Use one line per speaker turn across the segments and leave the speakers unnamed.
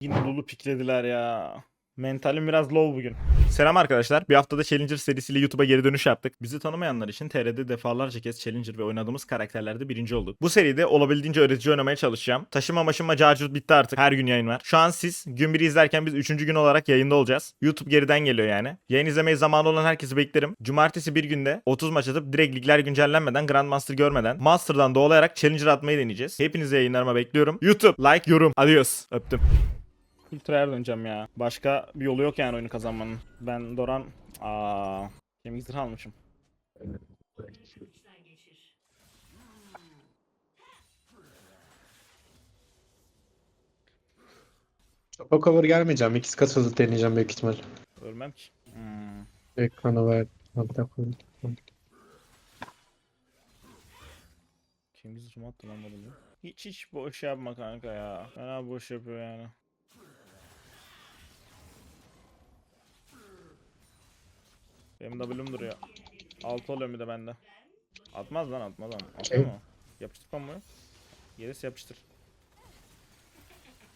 Yine Lulu piklediler ya. Mentalim biraz low bugün. Selam arkadaşlar. Bir haftada Challenger serisiyle YouTube'a geri dönüş yaptık. Bizi tanımayanlar için TR'de defalarca kez Challenger ve oynadığımız karakterlerde birinci olduk. Bu seride olabildiğince öğretici oynamaya çalışacağım. Taşıma maşıma carcut bitti artık. Her gün yayın var. Şu an siz gün biri izlerken biz üçüncü gün olarak yayında olacağız. YouTube geriden geliyor yani. Yayın izlemeye zamanı olan herkesi beklerim. Cumartesi bir günde 30 maç atıp direkt ligler güncellenmeden Grandmaster görmeden Master'dan doğalayarak Challenger atmayı deneyeceğiz. Hepinizi yayınlarıma bekliyorum. YouTube, like, yorum. Adios. Öptüm. Ultra'ya döneceğim ya. Başka bir yolu yok yani oyunu kazanmanın. Ben Doran... Aa, kemik zırh almışım.
O cover gelmeyeceğim. İkisi katılıp deneyeceğim büyük ihtimal.
Ölmem ki. Hmm.
Ekranı ver.
Kemik zırhımı attı lan bana bu. Hiç hiç boş yapma kanka ya. Fena boş yapıyor yani. Benim W'm duruyor. 6 oluyor bir de bende. Atmaz lan atmaz lan. Atıyor mu? Yapıştır pamuk. Gerisi yapıştır.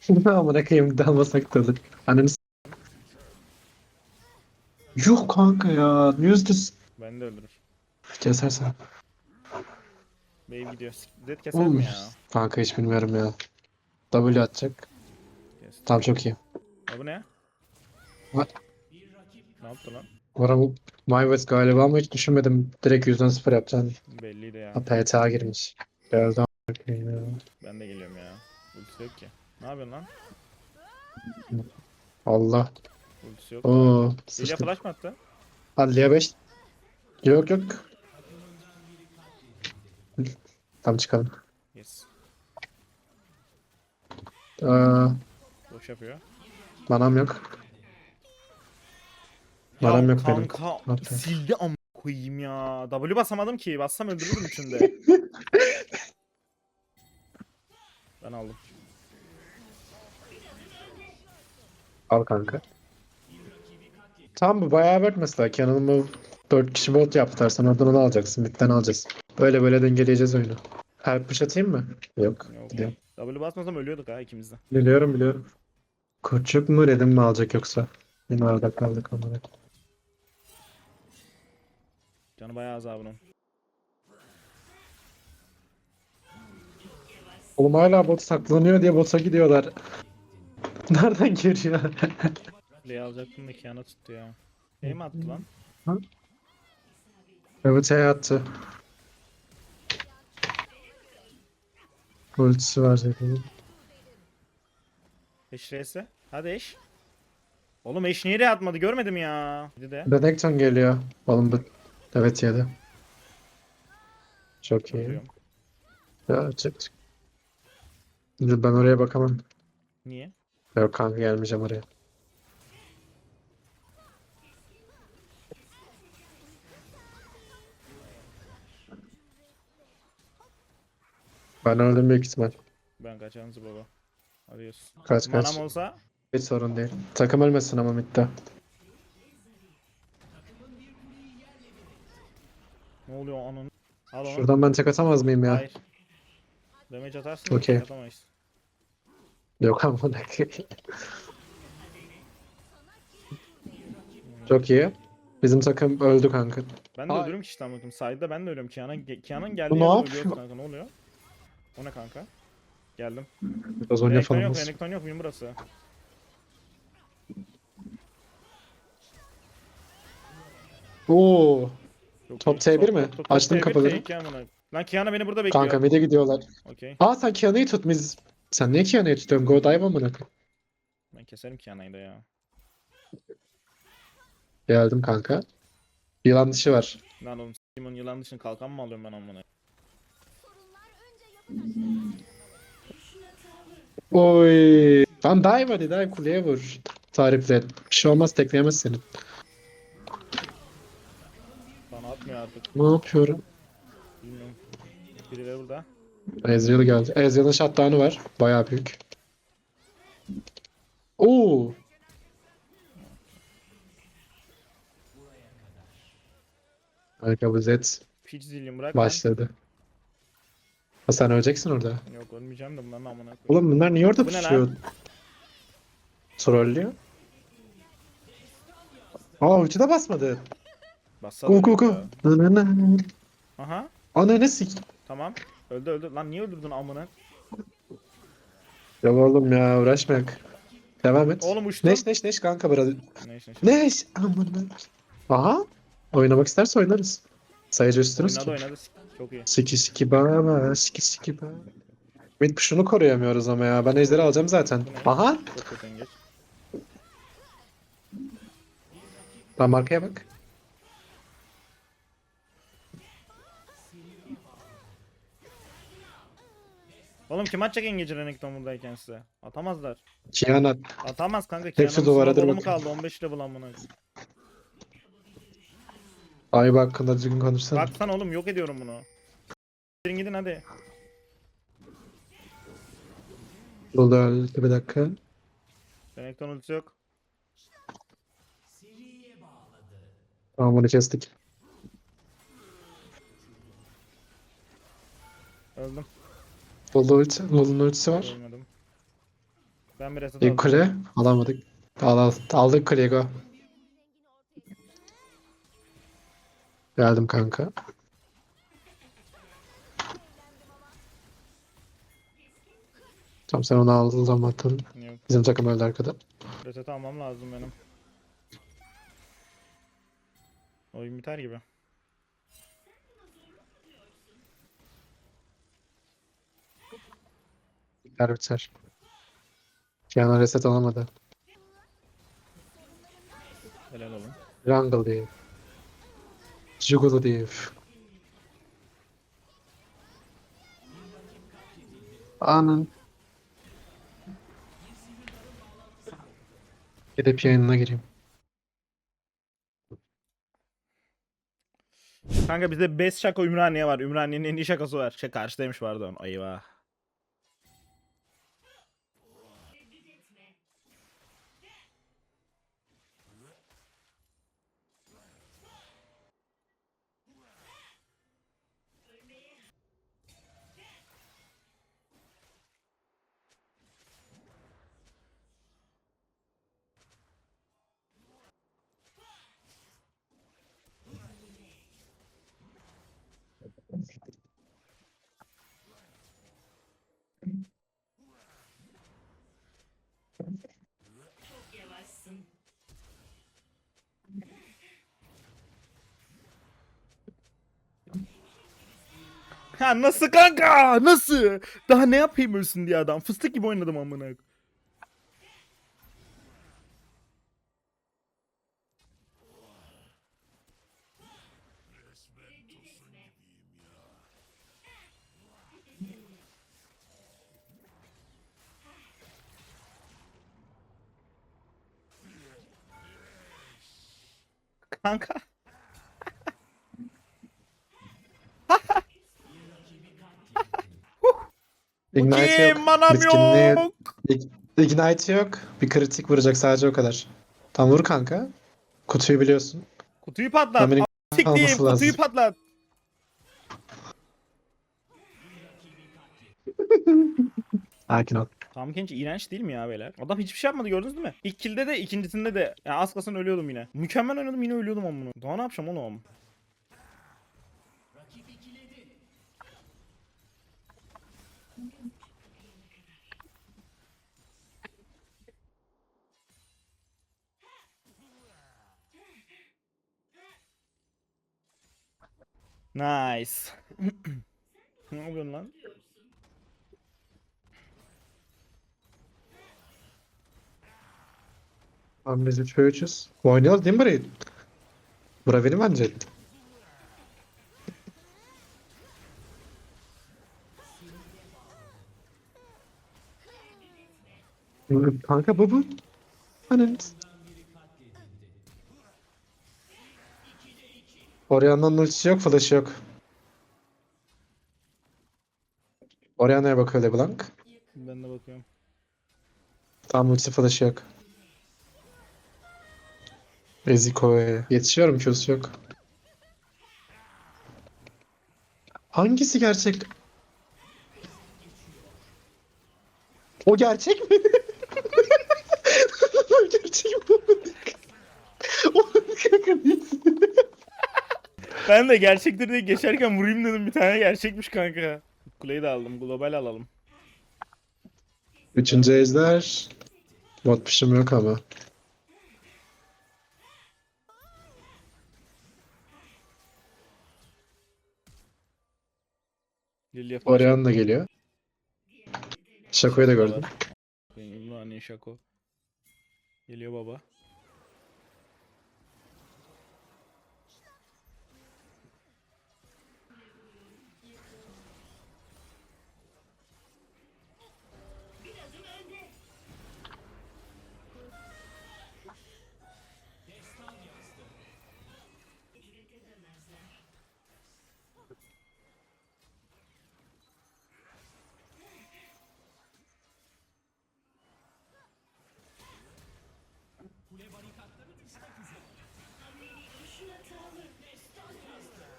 Amına koyayım dalmasak da olur. Ananı s- Yok kanka ya. Yüzde
Beni de öldürür.
kesersen.
Wave gidiyor. Dead keser mi
Olmuş.
ya?
Kanka hiç bilmiyorum ya. W atacak.
Kes.
Tamam çok iyi.
Ya bu ne?
What?
Ne yaptı lan?
Varam My West galiba ama hiç düşünmedim. Direkt yüzden sıfır yapacağını.
Belliydi ya.
PTA girmiş. Daha ya.
Ben de geliyorum ya. Ultisi yok ki. Ne yapıyorsun lan?
Allah.
Ultisi yok.
Oo.
Lilia
Sıçtım.
flash mı attı?
Adliye 5. Yok yok. Tamam çıkalım.
Yes.
Aa,
Boş yapıyor.
manam yok. Manam yok benim.
kanka
Ne yapayım?
sildi am koyayım ya. W basamadım ki. Bassam öldürürdüm içinde. ben aldım.
Al kanka. Tamam bu bayağı mesela. Canon'ın bu 4 kişi bot yaptılar. Sen oradan onu alacaksın. Bitten alacağız. Böyle böyle dengeleyeceğiz oyunu. Help push atayım mı? Yok.
Yok.
Gidiyorum.
W basmasam ölüyorduk ha ikimiz de.
Biliyorum biliyorum. Koçuk mu dedim mi alacak yoksa? Yine arada kaldık onlara.
Canı bayağı az abi bunun.
Oğlum hala bot saklanıyor diye bota gidiyorlar. Nereden geliyor?
Leyi alacaktım da Kiana tuttu ya. Şey mi attı lan?
evet şey attı. Ultisi var zaten.
Eş reise. Hadi eş. Oğlum eş niye atmadı görmedim ya. Bir de.
Benekton geliyor. Oğlum bu... Evet yedi. Çok iyi. Ya çık çık. Ben oraya bakamam.
Niye?
Yok kanka gelmeyeceğim oraya. Ben öldüm büyük ihtimal.
Ben kaçanızı baba. Arıyoruz.
Kaç kaç.
Manam olsa
Hiç sorun değil. Takım ölmesin ama midde.
Ne oluyor ananı? Al onu.
Şuradan ben tek atamaz mıyım ya?
Hayır. Damage atarsın da
Okey.
atamayız.
Yok ama Çok iyi. Bizim takım öldü kanka.
Ben de
Ay.
ölürüm ki işte bakayım. Side'da ben de ölüyorum. Kiana, Kiana'nın geldiği
ne
yerde ölüyoruz kanka. Ne oluyor? O ne kanka? Geldim.
Biraz oyna
Renekton
falan
yok,
olsun.
Renekton yok. Muyum burası?
Oo. Top
iyi.
T1
Top,
mi? Açtım
T1,
kapıları.
T2 amına. Lan Kiana beni burada bekliyor.
Kanka mid'e gidiyorlar.
Okey.
Aa sen Kiana'yı tut biz. Sen niye Kiana'yı tutuyorsun? Go dive amına koyayım.
Ben keserim Kiana'yı da ya.
Geldim kanka. Yılan dişi var.
Lan oğlum Simon yılan dışını kalkan mı alıyorum ben amına?
Oy. Lan dive hadi dive kuleye vur. Tarifle. Bir şey olmaz tekleyemez seni.
Artık.
Ne yapıyorum?
Bilmiyorum. Birileri burada.
Ezreal geldi. Ezreal'ın shutdown'u var. Bayağı büyük. Oo. Kanka bu Zed
bırak. lan.
başladı. Ha sen öleceksin orada.
Yok ölmeyeceğim de bunların amına koyayım.
Oğlum bunlar niye orada
Bu ne lan?
pusuyor? Trollüyor. Aa ulti de basmadı.
Bassana.
Nı nı nı.
Aha.
Ana ne sik.
Tamam. Öldü öldü. Lan niye öldürdün amına?
Ya oğlum ya uğraşmayak. Devam et.
Oğlum uçtu.
Neş neş neş kanka burada.
Neyse.
Neş. Aman. Aha. Oynamak isterse oynarız. Sayıcı üstünüz
Oynadı
ki.
oynadı. Çok iyi.
Siki siki baba. Siki siki baba. Mid push'unu koruyamıyoruz ama ya. Ben ejderi alacağım zaten. Aha. Lan markaya bak.
Oğlum kim atacak engeci Renekton buradayken size? Atamazlar.
Kiana.
Atamaz kanka.
Hepsi
Kiana'nın
duvara, dur
snowball'u mu
bakayım.
kaldı 15 level amına.
Ayba hakkında düzgün konuşsana.
Baksana oğlum yok ediyorum bunu. Gidin gidin hadi.
Buldu öldü bir dakika.
Renekton ultisi yok.
Tamam bunu kestik.
Öldüm.
Buldu ulti. Bulduğun ultisi var.
Ben bir reset aldım.
kule alamadık. Al, al. Aldık kuleyi go. Geldim kanka. Tamam sen onu aldın zaman
Yok.
Bizim takım öldü arkada.
Reset almam lazım benim. Oyun biter gibi.
Biter biter. Kiana reset alamadı.
Helal olun.
Jungle diye. Juggalo diye. Anın. Gidip yayınına gireyim.
Kanka bizde best şaka Ümraniye var. Ümraniye'nin en iyi şakası var. Şey karşıdaymış vardı onun. Ha nasıl kanka? Nasıl? Daha ne yapayım ölsün diye adam. Fıstık gibi oynadım amına. Kanka.
Ignite yok.
Manam
Bitkinliği-
yok.
Ig- Ignite yok. Bir kritik vuracak sadece o kadar. Tam vur kanka. Kutuyu biliyorsun.
Kutuyu patlat. Siktiğim
alması lazım.
kutuyu patlat.
Sakin ol.
Tam Kench iğrenç değil mi ya beyler? Adam hiçbir şey yapmadı gördünüz değil mi? İlk killde de ikincisinde de. Ya az kalsın ölüyordum yine. Mükemmel oynadım yine ölüyordum ama bunu. Daha ne yapacağım oğlum? Nice. ne yapıyorsun lan?
Abi biz 3 ve 3'üz. Oynuyoruz değil mi burayı? Bura benim bence. Kanka bu bu. Ananı. Orianna'nın ultisi yok, flash yok. Orianna'ya bakıyor LeBlanc.
Ben de bakıyorum.
Tam ultisi flash yok. Eziko'ya. Yetişiyorum Q'su yok. Hangisi gerçek? O gerçek mi? o gerçek mi?
Ben de gerçektir diye geçerken vurayım dedim bir tane gerçekmiş kanka. Kuleyi de aldım. Global alalım.
Üçüncü ejder. Bot pişim yok ama. Orion da geliyor. Şakoyu da gördüm.
Benim Şako. Geliyor baba.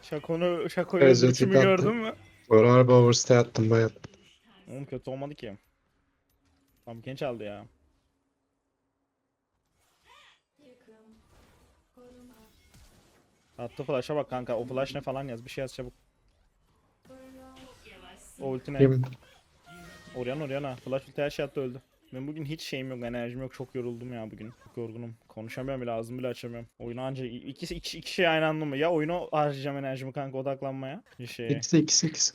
Şako'nu Şako'yu
Evet,
öldürüşümü
attı.
gördün mü?
Bu araba overstay attım bayağı.
Oğlum kötü olmadı ki. Tam genç aldı ya. Attı flash'a bak kanka. O flash ne falan yaz. Bir şey yaz çabuk. O ulti ne?
Kim?
Oriana Oriana. Flash ulti her şey attı öldü. Ben bugün hiç şeyim yok, enerjim yok. Çok yoruldum ya bugün. Çok yorgunum. Konuşamıyorum bile, ağzımı bile açamıyorum. Oyunu anca iki, iki, iki şey aynı anda mı? Ya oyunu harcayacağım enerjimi kanka odaklanmaya. Bir şeye.
İkisi ikisi ikisi.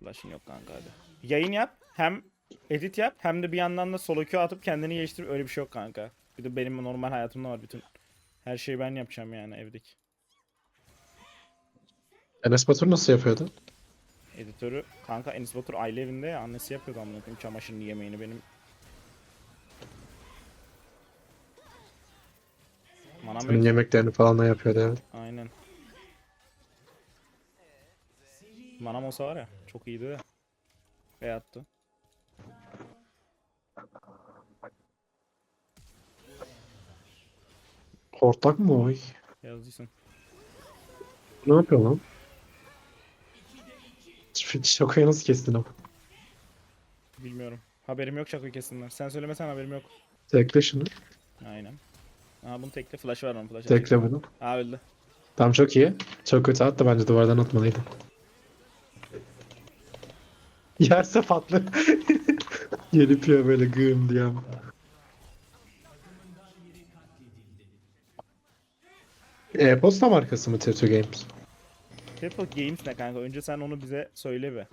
Flash'ın yok kanka hadi. Yayın yap. Hem edit yap hem de bir yandan da solo queue atıp kendini geliştir. Öyle bir şey yok kanka. Bir de benim normal hayatımda var bütün. Her şeyi ben yapacağım yani evdeki.
Enes Batur nasıl yapıyordu?
Editörü kanka Enis Batur aile evinde ya annesi yapıyordu amına koyayım çamaşırını yemeğini benim. Manam
Senin
yok.
yemeklerini falan da yapıyordu evet.
Aynen. Manam olsa var ya çok iyiydi de. Ve attı.
Hortlak mı o?
Yazdıysın.
Ne yapıyor lan? Şu Şakoyu nasıl kestin ama?
Bilmiyorum. Haberim yok şaka kesinler. Sen söylemesen haberim yok.
Tekle şunu.
Aynen. Aa bunu tekle flash var onun flash.
Tekle bunu.
Aa öldü.
Tamam çok iyi. Çok kötü attı bence duvardan atmalıydı. Yerse patlı. Gelip ya böyle gığım diye ama. E-posta markası mı Teto Games?
Teto Games ne kanka? Önce sen onu bize söyle be.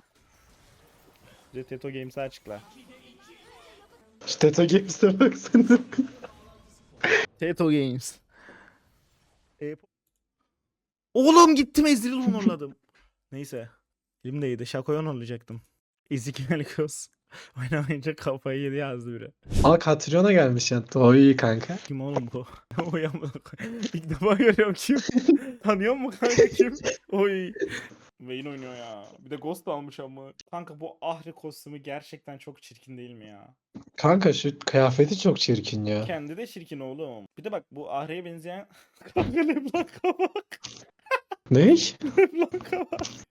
Bize Teto Games'i açıkla.
Şu Teto Games'e baksana.
Teto Games. E Oğlum gittim Ezreal onurladım. Neyse. Elimdeydi. Şakoyu onurlayacaktım. Ezik Melikos. Oynamayınca kafayı yedi yazdı biri.
Aa Katriona gelmiş ya. O iyi kanka.
Kim oğlum bu? Oy amına koy- İlk defa görüyorum kim? Tanıyor musun kanka kim? Oy. Vayne oynuyor ya. Bir de Ghost almış ama. Kanka bu Ahri kostümü gerçekten çok çirkin değil mi ya?
Kanka şu kıyafeti çok çirkin ya.
Kendi de çirkin oğlum. Bir de bak bu Ahri'ye benzeyen kanka Leblanc'a bak.
Ne?
Bak.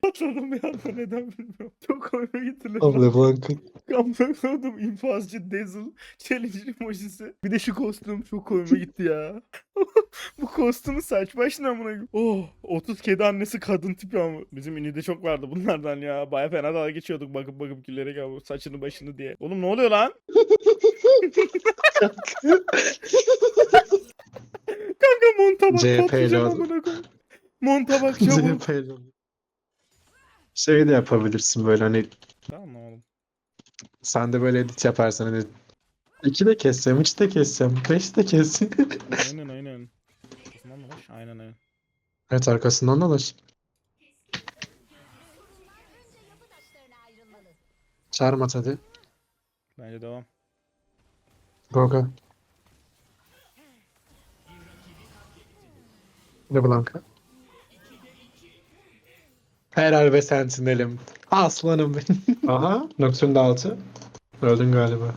Atladım bir anda neden bilmiyorum. Çok koyma gitti
Oğlum
Leblanc.
LeBlanc'ın.
Kamplakladım infazcı Dazzle challenge emojisi. Bir de şu kostüm çok koyma gitti ya. Bu kostümü saç başına amına. Oh 30 kedi annesi kadın tipi ama. Bizim ünlüde çok vardı bunlardan ya. Baya fena dalga geçiyorduk bakıp bakıp gülerek bu saçını başını diye. Oğlum ne oluyor lan? Kanka monta bak
CHP lazım.
Monta bak çabuk.
Şey de yapabilirsin böyle hani
tamam oğlum?
sen de böyle edit yaparsan hani iki de kessem, üç de kessem, beş de kessem.
Aynen aynen. Kafamdan baş? Aynen aynen.
evet arkasından dolaş. Çarmat hadi.
Bence devam.
Go go. LeBlanc'a. Helal ve sentinelim. Aslanım benim. Aha. Nocturne de altı. Öldün galiba.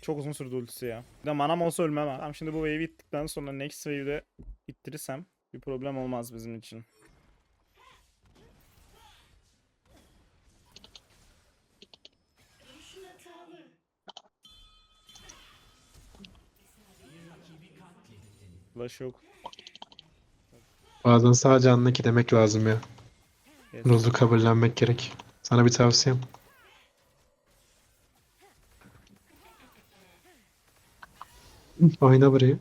Çok uzun sürdü ultisi ya. Bir de manam olsa ölmem ha. Tamam şimdi bu wave'i ittikten sonra next wave'de ittirirsem bir problem olmaz bizim için. Flash yok.
Bazen sadece anlaki demek lazım ya.
Yes.
Rule'u kabullenmek gerek. Sana bir tavsiyem. Oyna burayı.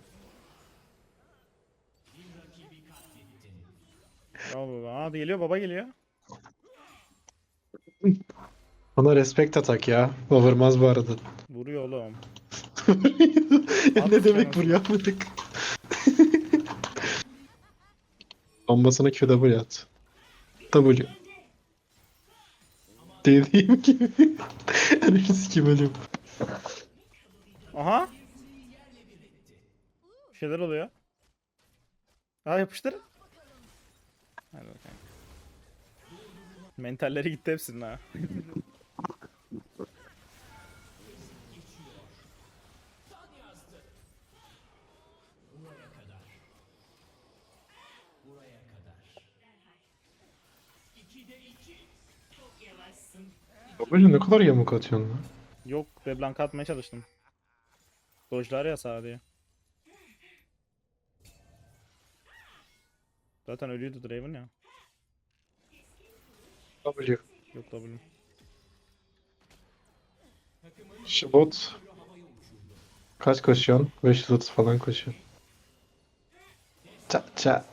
Baba. Aa geliyor baba geliyor.
Ona respect atak ya. O vurmaz bu arada.
Vuruyor oğlum.
ya ne demek vuruyor yapmadık. Bombasına QW at. W. Dediğim gibi. Ananı sikeyim ölüyorum.
Aha. Bir şeyler oluyor. Aa yapıştır. Hadi bakalım. Mentalleri gitti hepsinin ha.
W ne kadar yamuk atıyorsun lan.
Yok Leblanc atmaya çalıştım. Dojlar ya sağa diye. Zaten ölüydü Draven ya.
W.
Yok W.
Şu bot. Kaç koşuyorsun? 530 falan koşuyor. Ça ça.